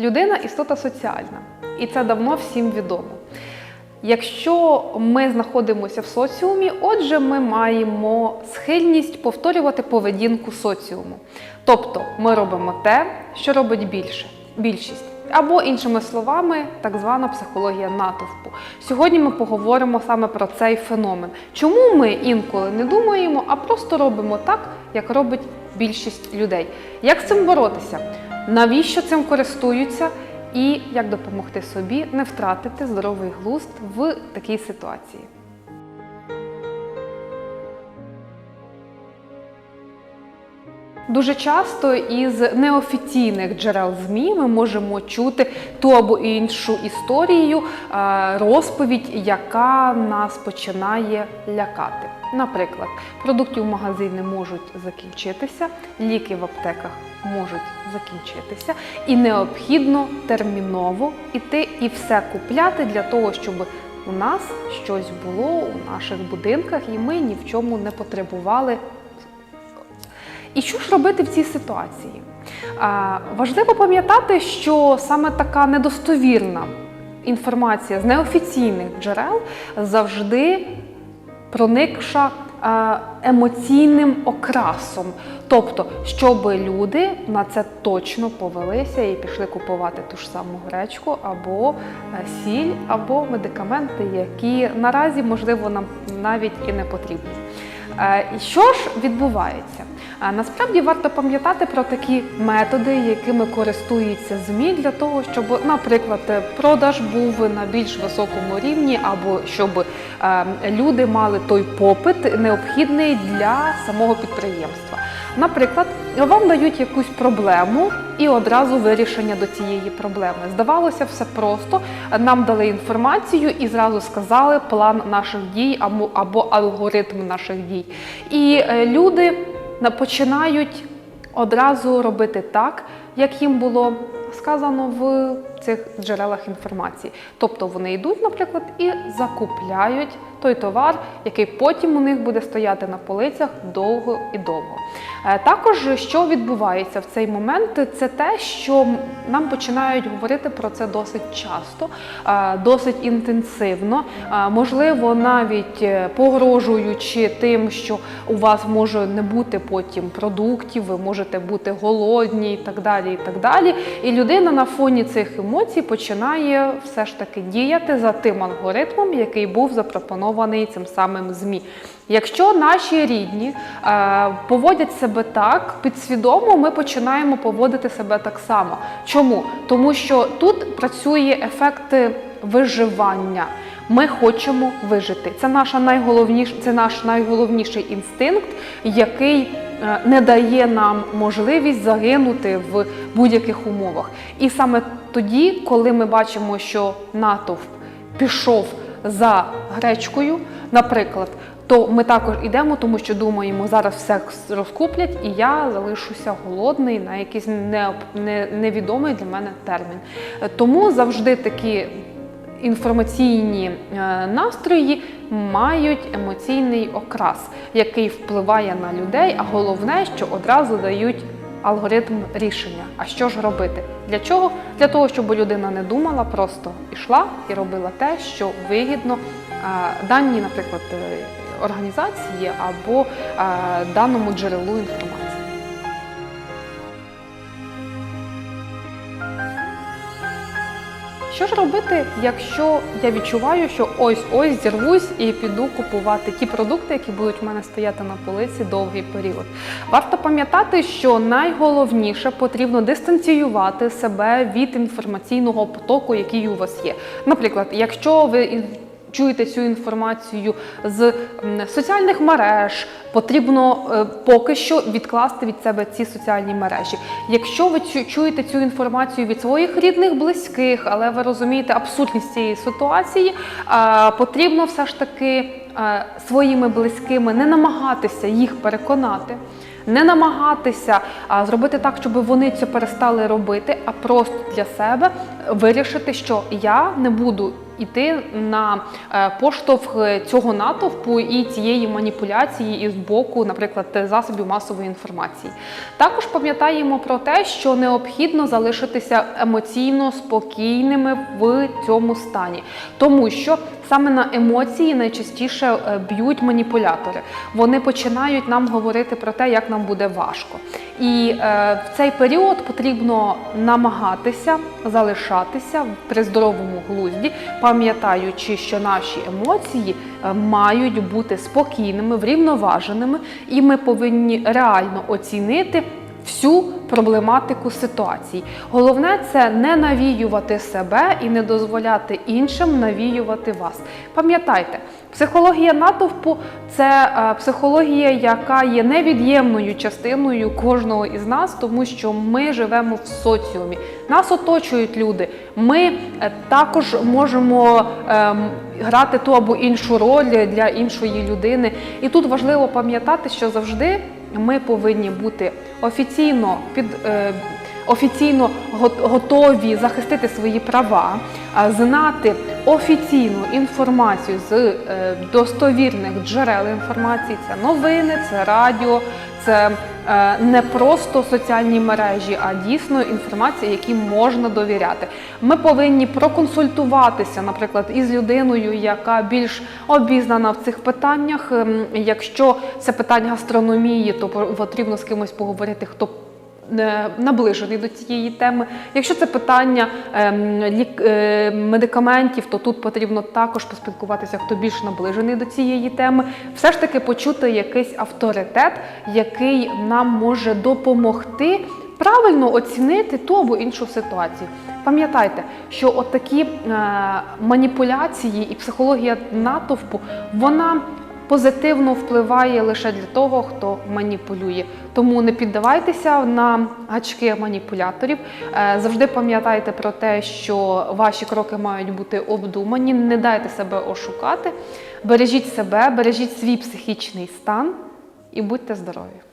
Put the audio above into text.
Людина істота соціальна, і це давно всім відомо. Якщо ми знаходимося в соціумі, отже, ми маємо схильність повторювати поведінку соціуму. Тобто ми робимо те, що робить більше, більшість. Або, іншими словами, так звана психологія натовпу. Сьогодні ми поговоримо саме про цей феномен. Чому ми інколи не думаємо, а просто робимо так, як робить більшість людей. Як з цим боротися? Навіщо цим користуються? І як допомогти собі не втратити здоровий глузд в такій ситуації? Дуже часто із неофіційних джерел ЗМІ ми можемо чути ту або іншу історію, е, розповідь, яка нас починає лякати. Наприклад, продуктів в магазині можуть закінчитися, ліки в аптеках можуть закінчитися, і необхідно терміново іти і все купляти для того, щоб у нас щось було у наших будинках, і ми ні в чому не потребували і що ж робити в цій ситуації? Важливо пам'ятати, що саме така недостовірна інформація з неофіційних джерел завжди проникша емоційним окрасом. Тобто, щоб люди на це точно повелися і пішли купувати ту ж саму гречку або е, сіль, або медикаменти, які наразі, можливо, нам навіть і не потрібні. Е, що ж відбувається? Насправді варто пам'ятати про такі методи, якими користуються ЗМІ для того, щоб, наприклад, продаж був на більш високому рівні, або щоб е, люди мали той попит необхідний для самого підприємства. Наприклад, вам дають якусь проблему і одразу вирішення до цієї проблеми. Здавалося, все просто. Нам дали інформацію і зразу сказали план наших дій або, алгоритм наших дій. І е, люди починають одразу робити так, як їм було сказано в цих джерелах інформації. Тобто вони йдуть, наприклад, і закупляють той товар, який потім у них буде стояти на полицях довго і довго. Е, Також, що відбувається в цей момент, це те, що нам починають говорити про це досить часто, е, досить інтенсивно, е, можливо, навіть погрожуючи тим, що у вас може не бути потім продуктів, ви можете бути голодні і так далі. І так далі. І людина на фоні цих емоцій починає все ж таки діяти за тим алгоритмом, який був запропонований цим самим ЗМІ. Якщо наші рідні е, поводять себе так, підсвідомо ми починаємо поводити себе так само. Чому? Тому що тут працює ефект виживання. Ми хочемо вижити. Це наша найголовніш, це наш найголовніший інстинкт, який е, не дає нам можливість загинути в будь-яких умовах. І саме тоді, коли ми бачимо, що натовп пішов за гречкою, наприклад, то ми також йдемо, тому що думаємо, зараз все розкуплять, і я залишуся голодний на якийсь не, не, невідомий для мене термін. Е, Тому завжди такі інформаційні е, настрої мають емоційний окрас, який впливає на людей, а головне, що одразу дають алгоритм рішення. А що ж робити? Для чого? Для того, щоб людина не думала, просто йшла і робила те, що вигідно е, даній, наприклад, е, організації або даному джерелу інформації. Що ж робити, якщо я відчуваю, що ось ось зірвусь і піду купувати ті продукти, які будуть в мене стояти на полиці довгий період? Варто пам'ятати, що найголовніше потрібно дистанціювати себе від інформаційного потоку, який у вас є. Наприклад, якщо ви чуєте цю інформацію з соціальних мереж, потрібно е, поки що відкласти від себе ці соціальні мережі. Якщо ви чуєте цю інформацію від своїх рідних, близьких, але ви розумієте абсурдність цієї ситуації, потрібно все ж таки е, своїми близькими не намагатися їх переконати. Не намагатися зробити так, щоб вони це перестали робити, а просто для себе вирішити, що я не буду йти на е, поштовх цього натовпу і цієї маніпуляції із боку, наприклад, засобів масової інформації. Також пам'ятаємо про те, що необхідно залишитися емоційно спокійними в цьому стані, тому що саме на емоції найчастіше е, б'ють маніпулятори. Вони починають нам говорити про те, як нам буде важко. І е, в цей період потрібно намагатися залишатися при здоровому глузді, пам'ятаючи, що наші емоції е, мають бути спокійними, врівноваженими, і ми повинні реально оцінити всю проблематику ситуації. Головне це не навіювати себе і не дозволяти іншим навіювати вас. Пам'ятайте, психологія натовпу це е, психологія, яка є невід'ємною частиною кожного із нас, тому що ми живемо в соціумі. Нас оточують люди. Ми е, також можемо ем, грати ту або іншу роль для іншої людини. І тут важливо пам'ятати, що завжди ми повинні бути офіційно під. е, Офіційно готові захистити свої права, знати офіційну інформацію з е, достовірних джерел інформації. Це новини, це радіо, це е, не просто соціальні мережі, а дійсно інформація, якій можна довіряти. Ми повинні проконсультуватися, наприклад, із людиною, яка більш обізнана в цих питаннях. Ем, Якщо це питання гастрономії, то потрібно з кимось поговорити, хто наближений до цієї теми. Якщо це питання ем, е, медикаментів, то тут потрібно також поспілкуватися, хто більш наближений до цієї теми. Все ж таки почути якийсь авторитет, який нам може допомогти. Правильно оцінити ту або іншу ситуацію. Пам'ятайте, що от такі е, маніпуляції і психологія натовпу вона позитивно впливає лише для того, хто маніпулює. Тому не піддавайтеся на гачки маніпуляторів. Е, Завжди пам'ятайте про те, що ваші кроки мають бути обдумані. Не дайте себе ошукати. Бережіть себе, бережіть свій психічний стан і будьте здорові.